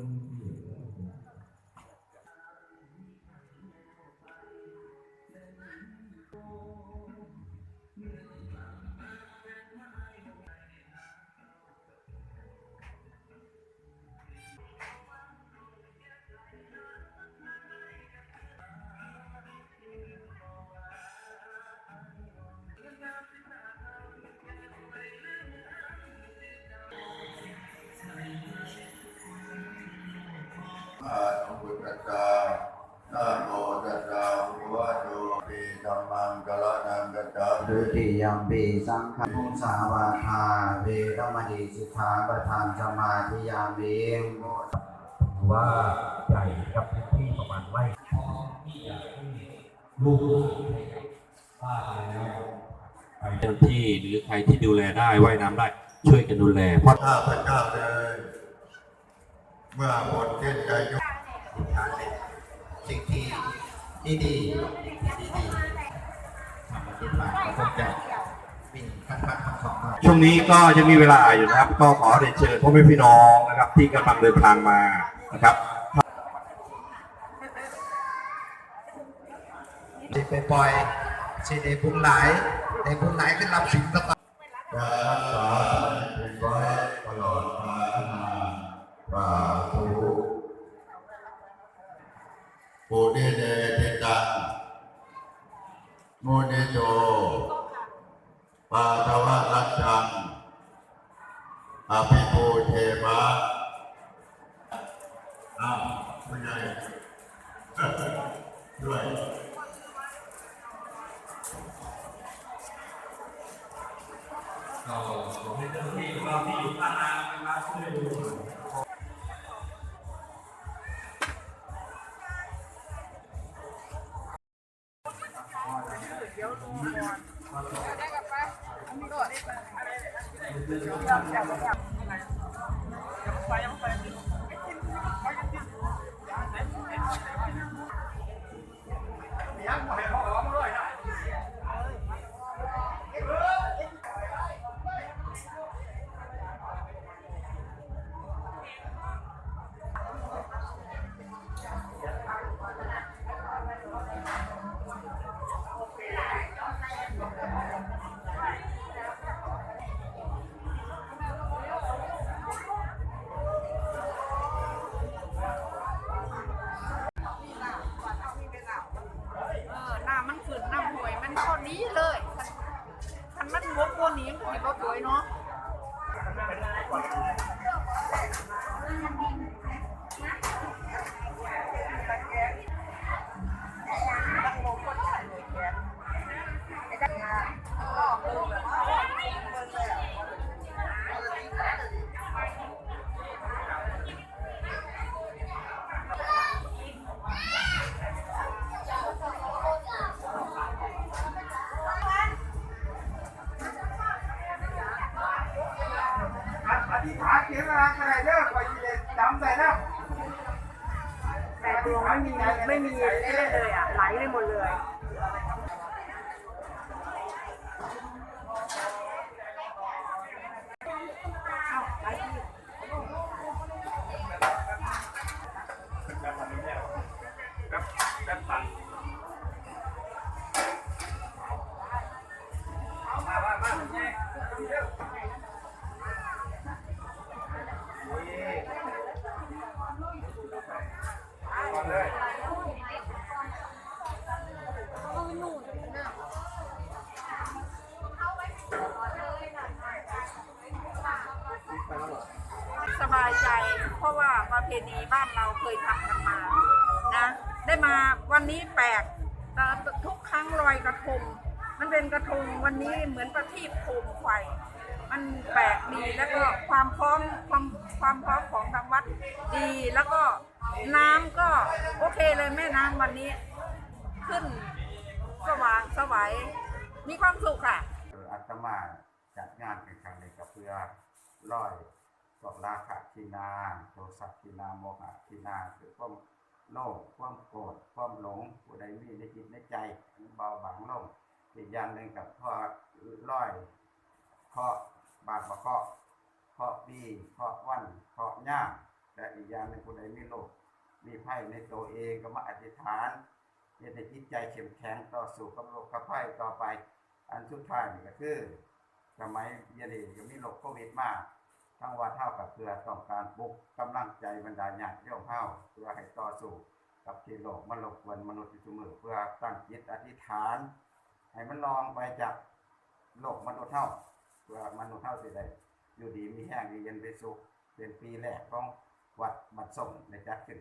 อะ ระพุทธัสสะนะโมตัสสะภะคะวะโตปิธัมมังกะละนังกัจจาดุติยมปีสังฆมุสาวาทาเวรมณีสิกขาประธานสมาธิยามิโมว่าใหญ่กับพื้นที่ประมาณไร่ลูกป้าแล้วเจ้าที่หรือใครที่ดูแลได้ว่ายน้ำได้ ช่วยกันดูแลเพราะข้าพเจ้าเลยเมื่อหมดสิ้นอายุ ทานเป็นสิ่งที่ที่ดีที่ดีทำมาติดมาก็คงจะวิ่งพันพันพันสองพันช่วงนี้ก็จะมีเวลาอยู่นะครับ ก็ขอเรียนเชิญพ่อแม่พี่น้องนะครับ ที่กำลังเดินทางมานะครับสิไปปล่อยสิได้บุญหลายได้บุญหลายขึ้นรับสินสบายจะรักษาท่านไว้ตลอดกาลนานสาธุ ปุริเดติตังมุนิโตปาทวะรัจจังอภิปูเทมะอ้าวผู้ใหญ่ด้วยก็ขอให้เจ้าหน้าที่ของเราที่อยู่ท่าน้ำนะครับช่วยดู เอ มันถือว่าสวยเนาะ ธิษฐานเขียนอะไรกันเด้อคอยจะจำใส่นะแต่ดวงไม่มีไม่มีเล่เลยอะไหลไปหมดเลย ใจ เพราะว่าประเพณีบ้านเราเคยทำกันมานะได้มาวันนี้แปลกแต่ทุกครั้งลอยกระทง มันเป็นกระทงวันนี้เหมือนประทีปโคมไฟมันแปลกดีแล้วก็ความพร้อมความความพร้อมของทางวัดดีแล้วก็น้ำก็โอเคเลยแม่น้ำวันนี้ ขึ้นสว่างสวัยมีความสุขค่ะอาตมาจัดงานเป็นครั้งนี้ก็เพื่อร้อย พวกราคะทีนาโทสะทีนาโมหะทีนาคือความโลภความโกรธความหลงผู้ใดมีในจิตในใจเบาบางลงอีกอย่างหนึ่งกับพ่อร้อยเคาะบาดประเคาะเคาะบีเคาะวันเคาะย่าและอีกอย่างหนึ่งผู้ใดมีโรคมีไพ่ในตัวเองก็มาอธิษฐานเฮ็ดให้จิตใจเข้มแข็งต่อสู้กับโรคกับไพ่ต่อไป อันสุดท้ายนี่ก็คือสมัยเยนดีก็มีโรคโควิดมาก ทั้งวัดเท่ากับเพื่อต้องการบุกกำลังใจบรรดาญาติโยมเฮาเพื่อให้ต่อสู้กับที่โลกมันรบกวนมนุษย์ทุกมือเพื่อตั้งจิตอธิษฐาน ให้มันลองไปจากโลกมนุษย์เท่าเพื่อมนุษย์เท่าสิได้อยู่ดีมีแห้งดีเย็นเป็นสุขเป็นปีแรกของวัดบัดส่งในจัดขึ้น